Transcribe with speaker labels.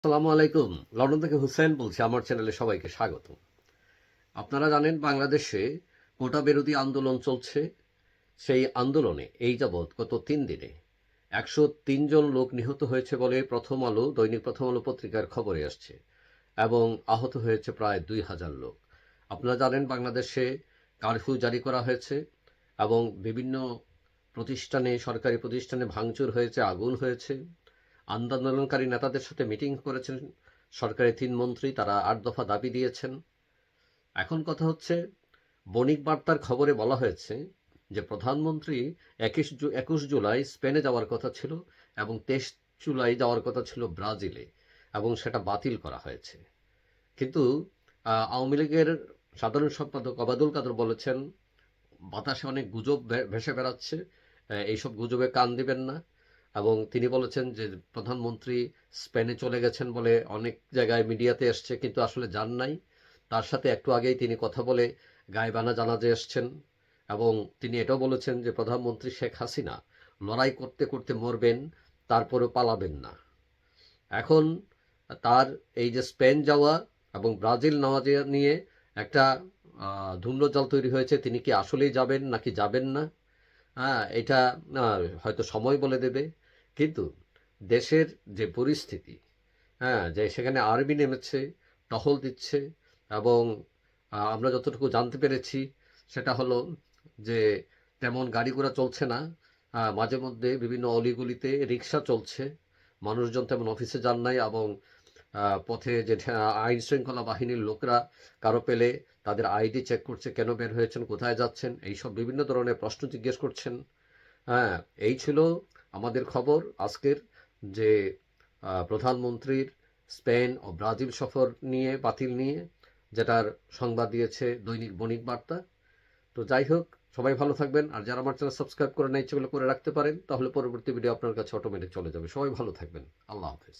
Speaker 1: আসসালামু আলাইকুম। লন্ডন থেকে হুসেন বলছি, আমার চ্যানেলে সবাইকে স্বাগত আপনারা জানেন, বাংলাদেশে কোটা বিরোধী আন্দোলন চলছে। সেই আন্দোলনে এই যাবৎ গত তিন দিনে একশো জন লোক নিহত হয়েছে বলে প্রথম আলো, দৈনিক প্রথম আলো পত্রিকার খবরে আসছে, এবং আহত হয়েছে প্রায় দুই হাজার লোক। আপনারা জানেন, বাংলাদেশে কারফিউ জারি করা হয়েছে, এবং বিভিন্ন প্রতিষ্ঠানে, সরকারি প্রতিষ্ঠানে ভাঙচুর হয়েছে, আগুন হয়েছে। আন্দোলনকারী নেতাদের সাথে মিটিং করেছেন। সরকারি তিন মন্ত্রী তারা আট দফা দাবি দিয়েছেন। এখন কথা হচ্ছে, বণিক বার্তার খবরে বলা হয়েছে যে, প্রধানমন্ত্রী একুশ একুশ জুলাই স্পেনে যাওয়ার কথা ছিল এবং তেইশ জুলাই যাওয়ার কথা ছিল ব্রাজিলে এবং সেটা বাতিল করা হয়েছে। কিন্তু আওয়ামী লীগের সাধারণ সম্পাদক অবাদুল কাদের বলেছেন, বাতাসে অনেক গুজব ভেসে বেড়াচ্ছে এইসব গুজবে কান দিবেন না। এবং তিনি বলেছেন যে প্রধানমন্ত্রী স্পেনে চলে গেছেন বলে অনেক জায়গায় মিডিয়াতে এসছে, কিন্তু আসলে যান নাই। তার সাথে একটু আগেই তিনি কথা বলে গায়েবানা জানাজে এসছেন এবং তিনি এটাও বলেছেন যে প্রধানমন্ত্রী শেখ হাসিনা লড়াই করতে করতে মরবেন, তারপরেও পালাবেন না। এখন তার এই যে স্পেন যাওয়া এবং ব্রাজিল নেওয়া নিয়ে একটা ধূম্রজাল তৈরি হয়েছে, তিনি কি আসলেই যাবেন নাকি যাবেন না? হ্যাঁ এটা হয়তো সময় বলে দেবে। কিন্তু দেশের যে পরিস্থিতি হ্যাঁ যে সেখানে আর্মি নেমেছে, টহল দিচ্ছে এবং আমরা যতটুকু জানতে পেরেছি, সেটা হলো যে তেমন গাড়ি ঘোড়া চলছে না। মাঝে মধ্যে বিভিন্ন অলিগলিতে রিক্সা চলছে। মানুষজন তেমন অফিসে যান নাই এবং পথে যে আইন শৃঙ্খলা বাহিনীর লোকরা কারও পেলে তাদের আইডি চেক করছে কেন বের হয়েছেন, কোথায় যাচ্ছেন, এইসব বিভিন্ন ধরনের প্রশ্ন জিজ্ঞেস করছেন। হ্যাঁ এই ছিল আমাদের খবর আজকের যে প্রধানমন্ত্রীর স্পেন ও ব্রাজিল সফর নিয়ে, বাতিল নিয়ে, যেটার সংবাদ দিয়েছে দৈনিক বণিক বার্তা। তো যাই হোক, সবাই ভালো থাকবেন, আর যারা আমার চ্যানেল সাবস্ক্রাইব করে না ইচ্ছেগুলো করে রাখতে পারেন, তাহলে পরবর্তী ভিডিও আপনার কাছে অটোমেটিক চলে যাবে। সবাই ভালো থাকবেন। আল্লাহ হাফেজ।